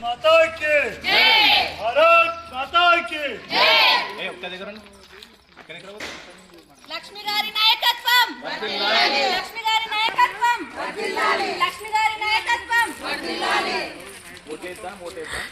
माता की भारत माता की ఏ ఒక్క దగ్గర ఉండు. ఇక్కడ ఇక్కడ పోతే. లక్ష్మి గారి నాయకత్వం లక్ష్మి గారి నాయకత్వం లక్ష్మి గారి నాయకత్వం ఓటేద్దాం ఓటేద్దాం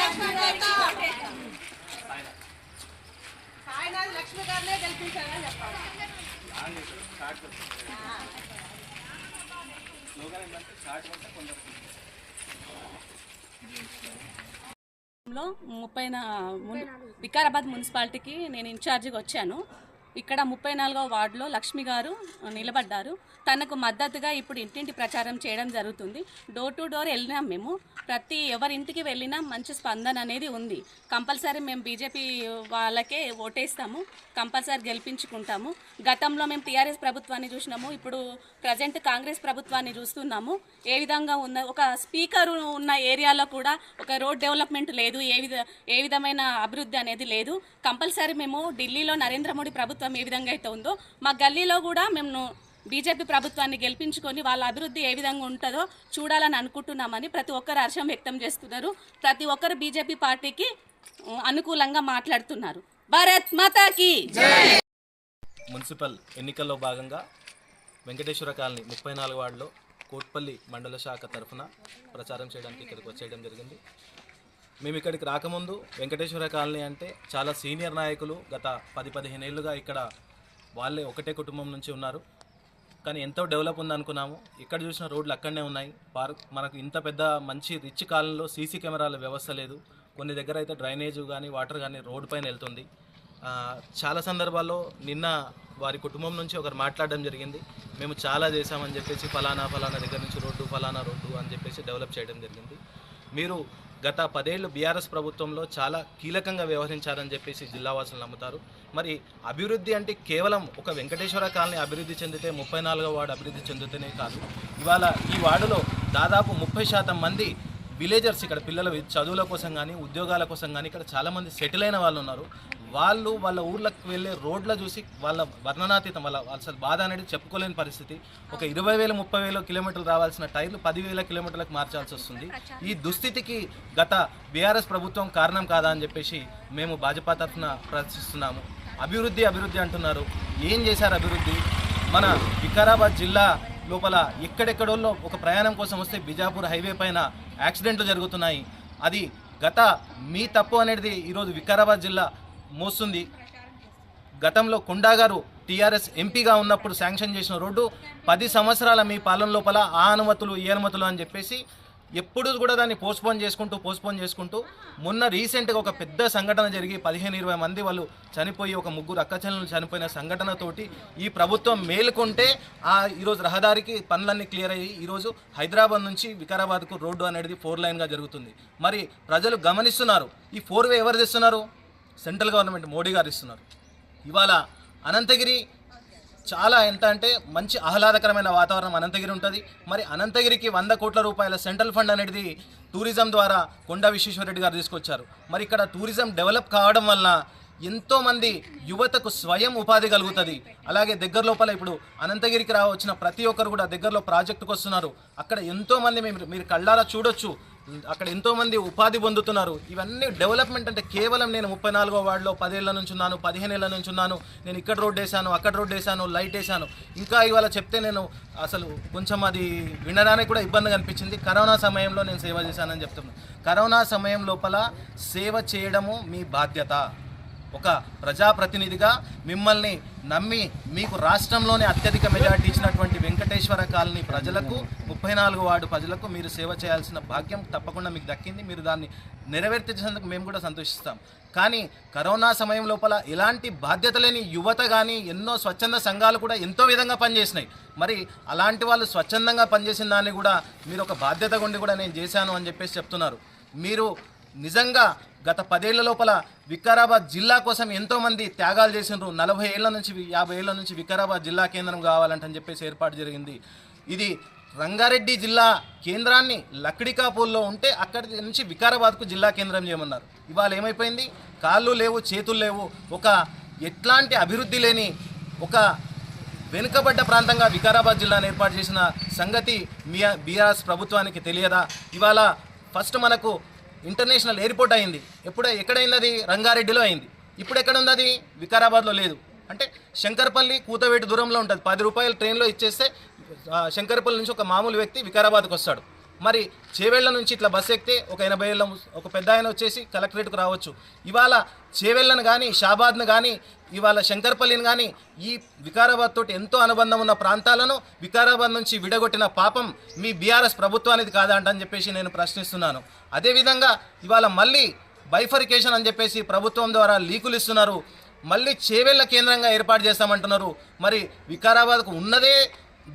లక్ష్మి గారికి ఓటేద్దాం. సాయినాథ్ లక్ష్మి గారినే గెలిపించాలని చెప్పాలి లో ముప్పై మున్- వికారాబాద్ మున్సిపాలిటీకి నేను ఇన్ఛార్జిగా వచ్చాను. ఇక్కడ ముప్పై నాలుగవ వార్డులో లక్ష్మి గారు నిలబడ్డారు. తనకు మద్దతుగా ఇప్పుడు ఇంటింటి ప్రచారం చేయడం జరుగుతుంది. డోర్ టు డోర్ వెళ్ళినాం మేము. ప్రతి ఎవరి ఇంటికి వెళ్ళినా మంచి స్పందన అనేది ఉంది. కంపల్సరీ మేము బీజేపీ వాళ్ళకే ఓటేస్తాము. కంపల్సరీ గెలిపించుకుంటాము. గతంలో మేము టీఆర్ఎస్ ప్రభుత్వాన్ని చూసినాము. ఇప్పుడు ప్రజెంట్ కాంగ్రెస్ ప్రభుత్వాన్ని చూస్తున్నాము. ఏ విధంగా ఉన్న ఒక స్పీకర్ ఉన్న ఏరియాలో కూడా ఒక రోడ్ డెవలప్మెంట్ లేదు. ఏ విధ ఏ విధమైన అభివృద్ధి అనేది లేదు. కంపల్సరీ మేము ఢిల్లీలో నరేంద్ర మోడీ ప్రభుత్వం ఏ విధంగా అయితే ఉందో మా గల్లీలో కూడా మేము బీజేపీ ప్రభుత్వాన్ని గెలిపించుకొని వాళ్ళ అభివృద్ధి ఏ విధంగా ఉంటుందో చూడాలని అనుకుంటున్నామని ప్రతి ఒక్కరు హర్షం వ్యక్తం చేస్తున్నారు. ప్రతి ఒక్కరు బీజేపీ పార్టీకి అనుకూలంగా మాట్లాడుతున్నారు. భారత్ మాతాకి! మున్సిపల్ ఎన్నికల్లో భాగంగా వెంకటేశ్వర కాలనీ ముప్పై నాలుగు వార్డులో కోట్పల్లి మండల శాఖ తరఫున ప్రచారం చేయడానికి ఇక్కడికి వచ్చేయడం జరిగింది. మేము ఇక్కడికి రాకముందు వెంకటేశ్వర కాలనీ అంటే చాలా సీనియర్ నాయకులు గత పది పదిహేను ఏళ్ళుగా ఇక్కడ వాళ్ళే ఒకటే కుటుంబం నుంచి ఉన్నారు. కానీ ఎంతో డెవలప్ ఉందనుకున్నాము ఇక్కడ చూసిన రోడ్లు అక్కడనే ఉన్నాయి. పార్క్ మనకు ఇంత పెద్ద మంచి రిచ్ కాలంలో సీసీ కెమెరాల వ్యవస్థ లేదు. కొన్ని దగ్గర అయితే డ్రైనేజ్ కానీ వాటర్ కానీ రోడ్ పైన వెళ్తుంది. చాలా సందర్భాల్లో నిన్న వారి కుటుంబం నుంచి ఒకరు మాట్లాడడం జరిగింది. మేము చాలా చేశామని చెప్పేసి ఫలానా ఫలానా దగ్గర నుంచి రోడ్డు ఫలానా రోడ్డు అని చెప్పేసి డెవలప్ చేయడం జరిగింది. మీరు గత పదేళ్ళు బీఆర్ఎస్ ప్రభుత్వంలో చాలా కీలకంగా వ్యవహరించారని చెప్పేసి జిల్లావాసులు నమ్ముతారు. మరి అభివృద్ధి అంటే కేవలం ఒక వెంకటేశ్వర కాలనీ అభివృద్ధి చెందితే ముప్పై నాలుగో వార్డు అభివృద్ధి చెందితేనే కాదు. ఇవాళ ఈ వార్డులో దాదాపు ముప్పై శాతం మంది విలేజర్స్ ఇక్కడ పిల్లల చదువుల కోసం కానీ ఉద్యోగాల కోసం కానీ ఇక్కడ చాలామంది సెటిల్ అయిన వాళ్ళు ఉన్నారు. వాళ్ళు వాళ్ళ ఊర్లకు వెళ్ళే రోడ్ల చూసి వాళ్ళ వర్ణనాతీతం వాళ్ళ అసలు బాధ అనేది చెప్పుకోలేని పరిస్థితి. ఒక ఇరవై వేల ముప్పై వేల కిలోమీటర్లు రావాల్సిన టైర్లు పదివేల కిలోమీటర్లకు మార్చాల్సి వస్తుంది. ఈ దుస్థితికి గత బీఆర్ఎస్ ప్రభుత్వం కారణం కాదా అని చెప్పేసి మేము భాజపా తరఫున ప్రశ్నిస్తున్నాము. అభివృద్ధి అభివృద్ధి అంటున్నారు. ఏం చేశారు అభివృద్ధి? మన వికారాబాద్ జిల్లా లోపల ఎక్కడెక్కడోళ్ళో ఒక ప్రయాణం కోసం వస్తే బిజాపూర్ హైవే పైన యాక్సిడెంట్లు జరుగుతున్నాయి. అది గత మీ తప్పు అనేది ఈరోజు వికారాబాద్ జిల్లా మోస్తుంది. గతంలో కొండా గారు టీఆర్ఎస్ ఎంపీగా ఉన్నప్పుడు శాంక్షన్ చేసిన రోడ్డు పది సంవత్సరాల మీ పాలన లోపల ఆ అనుమతులు ఈ అనుమతులు అని చెప్పేసి ఎప్పుడు కూడా దాన్ని పోస్ట్పోన్ చేసుకుంటూ పోస్ట్పోన్ చేసుకుంటూ మొన్న రీసెంట్గా ఒక పెద్ద సంఘటన జరిగి పదిహేను ఇరవై మంది వాళ్ళు చనిపోయి ఒక ముగ్గురు అక్కచెల్లెలు చనిపోయిన సంఘటనతోటి ఈ ప్రభుత్వం మేలుకుంటే ఆ ఈరోజు రహదారికి పనులన్నీ క్లియర్ అయ్యి ఈరోజు హైదరాబాద్ నుంచి వికారాబాద్కు రోడ్డు అనేది ఫోర్ లైన్గా జరుగుతుంది. మరి ప్రజలు గమనిస్తున్నారు ఈ ఫోర్ వే ఎవరు తెస్తున్నారు సెంట్రల్ గవర్నమెంట్ మోడీ గారు ఇస్తున్నారు. ఇవాళ అనంతగిరి చాలా ఎంత అంటే మంచి ఆహ్లాదకరమైన వాతావరణం అనంతగిరి ఉంటుంది. మరి అనంతగిరికి వంద కోట్ల రూపాయల సెంట్రల్ ఫండ్ అనేది టూరిజం ద్వారా కొండ విశ్వేశ్వరరెడ్డి గారు తీసుకొచ్చారు. మరి ఇక్కడ టూరిజం డెవలప్ కావడం వలన ఎంతోమంది యువతకు స్వయం ఉపాధి కలుగుతుంది. అలాగే దగ్గర లోపల ఇప్పుడు అనంతగిరికి రా వచ్చిన ప్రతి ఒక్కరు కూడా దగ్గరలో ప్రాజెక్టుకు వస్తున్నారు. అక్కడ ఎంతోమంది మీరు మీరు కళ్ళారా చూడొచ్చు. అక్కడ ఎంతోమంది ఉపాధి పొందుతున్నారు. ఇవన్నీ డెవలప్మెంట్ అంటే కేవలం నేను ముప్పై నాలుగో వార్డులో పదేళ్ళ నుంచి ఉన్నాను పదిహేను ఏళ్ళ నుంచి ఉన్నాను నేను ఇక్కడ రోడ్ వేసాను అక్కడ రోడ్ వేసాను లైట్ వేసాను. ఇంకా ఇవాళ చెప్తే నేను అసలు కొంచెం అది వినడానికి కూడా ఇబ్బందిగా అనిపించింది. కరోనా సమయంలో నేను సేవ చేశానని చెప్తున్నాను కరోనా సమయం లోపల సేవ చేయడము మీ బాధ్యత. ఒక ప్రజాప్రతినిధిగా మిమ్మల్ని నమ్మి మీకు రాష్ట్రంలోనే అత్యధిక మెజార్టీ ఇచ్చినటువంటి వెంకటేశ్వర కాలనీ ప్రజలకు ముప్పై నాలుగు వార్డు ప్రజలకు మీరు సేవ చేయాల్సిన భాగ్యం తప్పకుండా మీకు దక్కింది. మీరు దాన్ని నెరవేర్చేందుకు మేము కూడా సంతోషిస్తాం. కానీ కరోనా సమయం లోపల ఎలాంటి బాధ్యత లేని యువత కానీ ఎన్నో స్వచ్ఛంద సంఘాలు కూడా ఎంతో విధంగా పనిచేసినాయి. మరి అలాంటి వాళ్ళు స్వచ్ఛందంగా పనిచేసిన దాన్ని కూడా మీరు ఒక బాధ్యత ఉండి కూడా నేను చేశాను అని చెప్పేసి చెప్తున్నారు. మీరు నిజంగా గత పదేళ్ళ లోపల వికారాబాద్ జిల్లా కోసం ఎంతోమంది త్యాగాలు చేసిండ్రు. నలభై ఏళ్ళ నుంచి యాభై ఏళ్ళ నుంచి వికారాబాద్ జిల్లా కేంద్రం కావాలంటని చెప్పేసి ఏర్పాటు జరిగింది. ఇది రంగారెడ్డి జిల్లా కేంద్రాన్ని లక్డికాపూర్లో ఉంటే అక్కడి నుంచి వికారాబాద్కు జిల్లా కేంద్రం చేయమన్నారు. ఇవాళ ఏమైపోయింది? కాళ్ళు లేవు చేతులు లేవు. ఒక ఎట్లాంటి అభివృద్ధి లేని ఒక వెనుకబడ్డ ప్రాంతంగా వికారాబాద్ జిల్లాను ఏర్పాటు చేసిన సంగతి మియా బీఆర్ఎస్ ప్రభుత్వానికి తెలియదా? ఇవాళ ఫస్ట్ మనకు ఇంటర్నేషనల్ ఎయిర్పోర్ట్ అయింది. ఎప్పుడు ఎక్కడైంది అది? రంగారెడ్డిలో అయింది. ఇప్పుడు ఎక్కడ ఉంది అది వికారాబాద్లో లేదు. అంటే శంకర్పల్లి కూతవేటి దూరంలో ఉంటుంది. పది రూపాయలు ట్రైన్లో ఇచ్చేస్తే శంకర్పల్లి నుంచి ఒక మామూలు వ్యక్తి వికారాబాద్కి వస్తాడు. మరి చేవెళ్ళ నుంచి ఇట్లా బస్సు ఎక్కితే ఒక ఎనభై ఏళ్ళ ఒక పెద్ద ఆయన వచ్చేసి కలెక్టరేట్కు రావచ్చు. ఇవాళ చేవెళ్ళను కానీ షాబాద్ను కానీ ఇవాళ శంకర్పల్లిని కానీ ఈ వికారాబాద్ తోటి ఎంతో అనుబంధం ఉన్న ప్రాంతాలను వికారాబాద్ నుంచి విడగొట్టిన పాపం మీ బీఆర్ఎస్ ప్రభుత్వానికి కాదా అంటని చెప్పేసి నేను ప్రశ్నిస్తున్నాను. అదేవిధంగా ఇవాళ మళ్ళీ బైఫరికేషన్ అని చెప్పేసి ప్రభుత్వం ద్వారా లీకులు ఇస్తున్నారు. మళ్ళీ చేవెళ్ళ కేంద్రంగా ఏర్పాటు చేస్తామంటున్నారు. మరి వికారాబాద్కు ఉన్నదే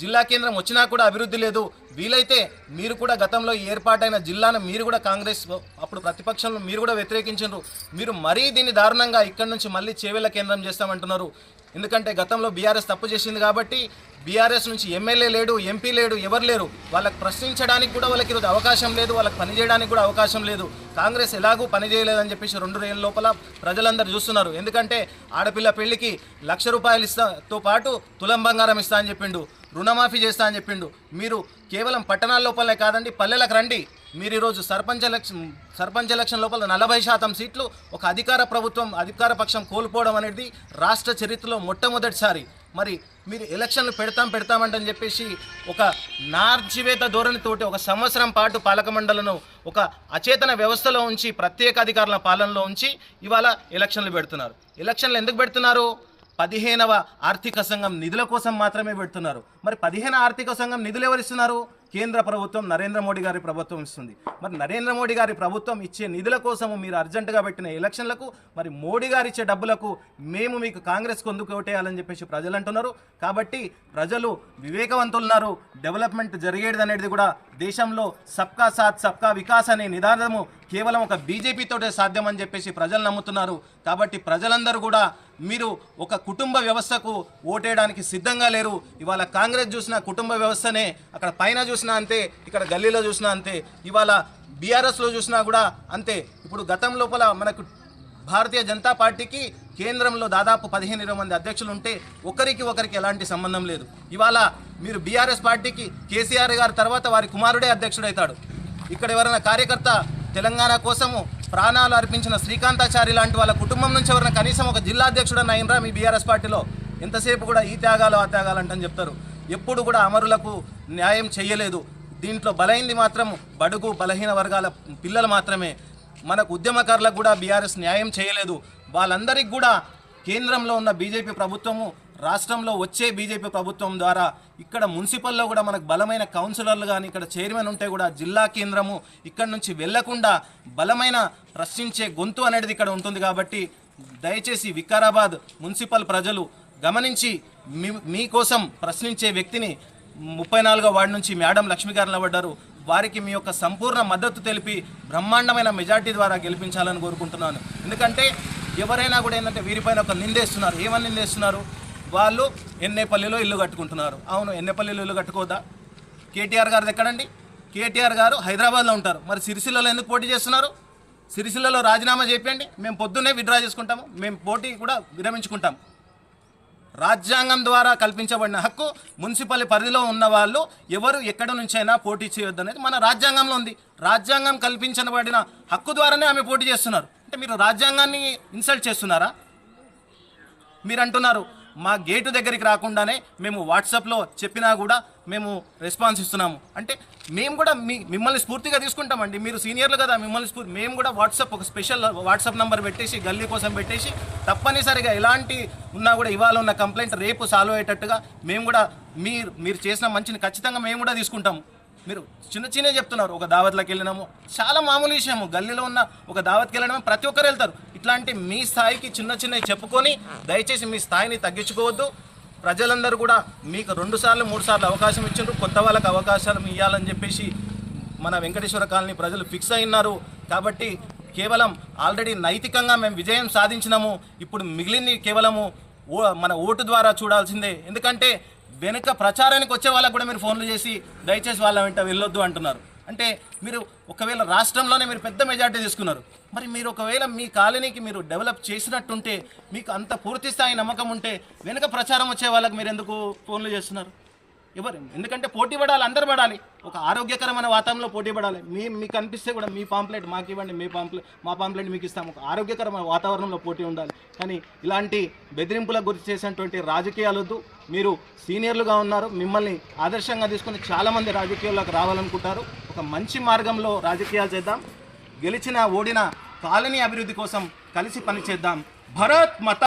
జిల్లా కేంద్రం వచ్చినా కూడా అభివృద్ధి లేదు. వీలైతే మీరు కూడా గతంలో ఏర్పాటైన జిల్లాను మీరు కూడా కాంగ్రెస్ అప్పుడు ప్రతిపక్షంలో మీరు కూడా వ్యతిరేకించారు మీరు మరీ దీన్ని దారుణంగా ఇక్కడ నుంచి మళ్ళీ చేవేళ్ళ కేంద్రం చేస్తామంటున్నారు. ఎందుకంటే గతంలో బీఆర్ఎస్ తప్పు చేసింది కాబట్టి బీఆర్ఎస్ నుంచి ఎమ్మెల్యే లేడు ఎంపీ లేడు ఎవరు లేరు. వాళ్ళకి ప్రశ్నించడానికి కూడా వాళ్ళకి ఈరోజు అవకాశం లేదు వాళ్ళకి పని చేయడానికి కూడా అవకాశం లేదు. కాంగ్రెస్ ఎలాగూ పని చేయలేదని చెప్పేసి రెండు రోజుల లోపల ప్రజలందరూ చూస్తున్నారు. ఎందుకంటే ఆడపిల్ల పెళ్ళికి లక్ష రూపాయలు ఇస్తాతో పాటు తులం బంగారం ఇస్తా అని చెప్పిండు. రుణమాఫీ చేస్తా అని చెప్పిండు. మీరు కేవలం పట్టణాల లోపలనే కాదండి పల్లెలకు రండి. మీరు ఈరోజు సర్పంచ్ ఎలక్షన్ సర్పంచ్ ఎలక్షన్ లోపల నలభై శాతం సీట్లు ఒక అధికార ప్రభుత్వం అధికార పక్షం కోల్పోవడం అనేది రాష్ట్ర చరిత్రలో మొట్టమొదటిసారి. మరి మీరు ఎలక్షన్లు పెడతాం పెడతామంటని చెప్పేసి ఒక నార్చివేత ధోరణితోటి ఒక సంవత్సరం పాటు పాలక మండలను ఒక అచేతన వ్యవస్థలో ఉంచి ప్రత్యేక అధికారుల పాలనలో ఉంచి ఇవాళ ఎలక్షన్లు పెడుతున్నారు. ఎలక్షన్లు ఎందుకు పెడుతున్నారు? పదిహేనవ ఆర్థిక సంఘం నిధుల కోసం మాత్రమే పెడుతున్నారు. మరి పదిహేను ఆర్థిక సంఘం నిధులు ఎవరిస్తున్నారు కేంద్ర ప్రభుత్వం నరేంద్ర మోడీ గారి ప్రభుత్వం ఇస్తుంది. మరి నరేంద్ర మోడీ గారి ప్రభుత్వం ఇచ్చే నిధుల కోసము మీరు అర్జెంటుగా పెట్టిన ఎలక్షన్లకు మరి మోడీ గారు ఇచ్చే డబ్బులకు మేము మీకు కాంగ్రెస్ కొందుకు ఓటేయాలని చెప్పేసి ప్రజలు అంటున్నారు. కాబట్టి ప్రజలు వివేకవంతులున్నారు. డెవలప్మెంట్ జరిగేది అనేది కూడా దేశంలో సబ్కా సాత్ సబ్కా వికాస్ అనే నిదానము కేవలం ఒక బీజేపీతోటే సాధ్యమని చెప్పేసి ప్రజలు నమ్ముతున్నారు. కాబట్టి ప్రజలందరూ కూడా మీరు ఒక కుటుంబ వ్యవస్థకు ఓటేయడానికి సిద్ధంగా లేరు. ఇవాళ కాంగ్రెస్ చూసిన కుటుంబ వ్యవస్థనే అక్కడ పైన చూసినా అంతే ఇక్కడ గల్లీలో చూసినా అంతే ఇవాళ బీఆర్ఎస్లో చూసినా కూడా అంతే. ఇప్పుడు గతం లోపల మనకు భారతీయ జనతా పార్టీకి కేంద్రంలో దాదాపు పదిహేను ఇరవై మంది అధ్యక్షులు ఉంటే ఒకరికి ఒకరికి ఎలాంటి సంబంధం లేదు. ఇవాళ మీరు బీఆర్ఎస్ పార్టీకి కేసీఆర్ గారి తర్వాత వారి కుమారుడే అధ్యక్షుడైతాడు. ఇక్కడ ఎవరైనా కార్యకర్త తెలంగాణ కోసము ప్రాణాలు అర్పించిన శ్రీకాంతాచారి లాంటి వాళ్ళ కుటుంబం నుంచి ఎవరైనా కనీసం ఒక జిల్లా అధ్యక్షుడన్న అయినరా? మీ బీఆర్ఎస్ పార్టీలో ఎంతసేపు కూడా ఈ త్యాగాలు ఆ త్యాగాలు అంటని చెప్తారు. ఎప్పుడు కూడా అమరులకు న్యాయం చేయలేదు. దీంట్లో బలైంది మాత్రం బడుగు బలహీన వర్గాల పిల్లలు మాత్రమే. మనకు ఉద్యమకారులకు కూడా బీఆర్ఎస్ న్యాయం చేయలేదు. వాళ్ళందరికీ కూడా కేంద్రంలో ఉన్న బీజేపీ ప్రభుత్వము రాష్ట్రంలో వచ్చే బీజేపీ ప్రభుత్వం ద్వారా ఇక్కడ మున్సిపల్లో కూడా మనకు బలమైన కౌన్సిలర్లు కానీ ఇక్కడ చైర్మన్ ఉంటే కూడా జిల్లా కేంద్రము ఇక్కడ నుంచి వెళ్ళకుండా బలమైన ప్రశ్నించే గొంతు అనేది ఇక్కడ ఉంటుంది కాబట్టి దయచేసి వికారాబాద్ మున్సిపల్ ప్రజలు గమనించి మీ మీకోసం ప్రశ్నించే వ్యక్తిని ముప్పై నాలుగో వార్డు నుంచి మేడం లక్ష్మి గారు నిలబడ్డారు. వారికి మీ యొక్క సంపూర్ణ మద్దతు తెలిపి బ్రహ్మాండమైన మెజార్టీ ద్వారా గెలిపించాలని కోరుకుంటున్నాను. ఎందుకంటే ఎవరైనా కూడా ఏంటంటే వీరిపైన ఒక నిందేస్తున్నారు ఏమని నిందేస్తున్నారు వాళ్ళు ఎన్నేపల్లిలో ఇల్లు కట్టుకుంటున్నారు. అవును ఎన్నేపల్లిలో ఇల్లు కట్టుకోదా కేటీఆర్ గారిది ఎక్కడండి? కేటీఆర్ గారు హైదరాబాద్లో ఉంటారు. మరి సిరిసిల్లలో ఎందుకు పోటీ చేస్తున్నారు? సిరిసిల్లలో రాజీనామా చేయండి మేము పొద్దున్నే విడ్రా చేసుకుంటాము. మేము పోటీ కూడా విరమించుకుంటాం రాజ్యాంగం ద్వారా కల్పించబడిన హక్కు మున్సిపల్ పరిధిలో ఉన్న వాళ్ళు ఎవరు ఎక్కడ నుంచైనా పోటీ చేయొద్దు అనేది మన రాజ్యాంగంలో ఉంది. రాజ్యాంగం కల్పించబడిన హక్కు ద్వారానే ఆమె పోటీ చేస్తున్నారు. అంటే మీరు రాజ్యాంగాన్ని ఇన్సల్ట్ చేస్తున్నారా? మీరు అంటున్నారు మా గేటు దగ్గరికి రాకుండానే మేము వాట్సాప్లో చెప్పినా కూడా మేము రెస్పాన్స్ ఇస్తున్నాము. అంటే మేము కూడా మీ మిమ్మల్ని స్ఫూర్తిగా తీసుకుంటామండి. మీరు సీనియర్లు కదా మిమ్మల్ని స్ఫూర్తి మేము కూడా వాట్సాప్ ఒక స్పెషల్ వాట్సాప్ నెంబర్ పెట్టేసి గల్లీ కోసం పెట్టేసి తప్పనిసరిగా ఎలాంటి ఉన్నా కూడా ఇవాళ ఉన్న కంప్లైంట్ రేపు సాల్వ్ అయ్యేటట్టుగా మేము కూడా మీరు మీరు చేసిన మంచిని ఖచ్చితంగా మేము కూడా తీసుకుంటాము. మీరు చిన్న చిన్న చెప్తున్నారు ఒక దావత్లోకి వెళ్ళినాము. చాలా మామూలు విషయము. గల్లీలో ఉన్న ఒక దావత్కి వెళ్ళడమే ప్రతి ఒక్కరు వెళ్తారు. ఇట్లాంటి మీ స్థాయికి చిన్న చిన్నవి చెప్పుకొని దయచేసి మీ స్థాయిని తగ్గించుకోవద్దు. ప్రజలందరూ కూడా మీకు రెండు సార్లు మూడు సార్లు అవకాశం ఇచ్చిండ్రు. కొత్త వాళ్ళకి అవకాశాలు ఇవ్వాలని చెప్పేసి మన వెంకటేశ్వర కాలనీ ప్రజలు ఫిక్స్ అయినారు కాబట్టి కేవలం ఆల్రెడీ నైతికంగా మేము విజయం సాధించినాము. ఇప్పుడు మిగిలింది కేవలము ఓ మన ఓటు ద్వారా చూడాల్సిందే. ఎందుకంటే వెనుక ప్రచారానికి వచ్చే వాళ్ళకు కూడా మీరు ఫోన్లు చేసి దయచేసి వాళ్ళ వెంట వెళ్ళొద్దు అంటున్నారు. అంటే మీరు ఒకవేళ రాష్ట్రంలోనే మీరు పెద్ద మెజార్టీ తీసుకున్నారు. మరి మీరు ఒకవేళ మీ కాలనీకి మీరు డెవలప్ చేసినట్టుంటే మీకు అంత పూర్తి స్థాయి నమ్మకం ఉంటే వెనుక ప్రచారం వచ్చే వాళ్ళకి మీరు ఎందుకు ఫోన్లు చేస్తున్నారు? ఎవరు? ఎందుకంటే పోటీ పడాలి అందరు పడాలి. ఒక ఆరోగ్యకరమైన వాతావరణంలో పోటీ పడాలి. మీ మీకు అనిపిస్తే కూడా మీ పాంప్లెట్ మాకు ఇవ్వండి మీ పాంప్లెట్ మా పాంప్లెట్ మీకు ఇస్తాము. ఒక ఆరోగ్యకరమైన వాతావరణంలో పోటీ ఉండాలి. కానీ ఇలాంటి బెదిరింపులకు గురి చేసినటువంటి రాజకీయాలు వద్దు. మీరు సీనియర్లుగా ఉన్నారు. మిమ్మల్ని ఆదర్శంగా తీసుకుని చాలామంది రాజకీయాల్లోకి రావాలనుకుంటారు. ఒక మంచి మార్గంలో రాజకీయాలు చేద్దాం. గెలిచిన ఓడిన కాలనీ అభివృద్ధి కోసం కలిసి పనిచేద్దాం. భరత్ మత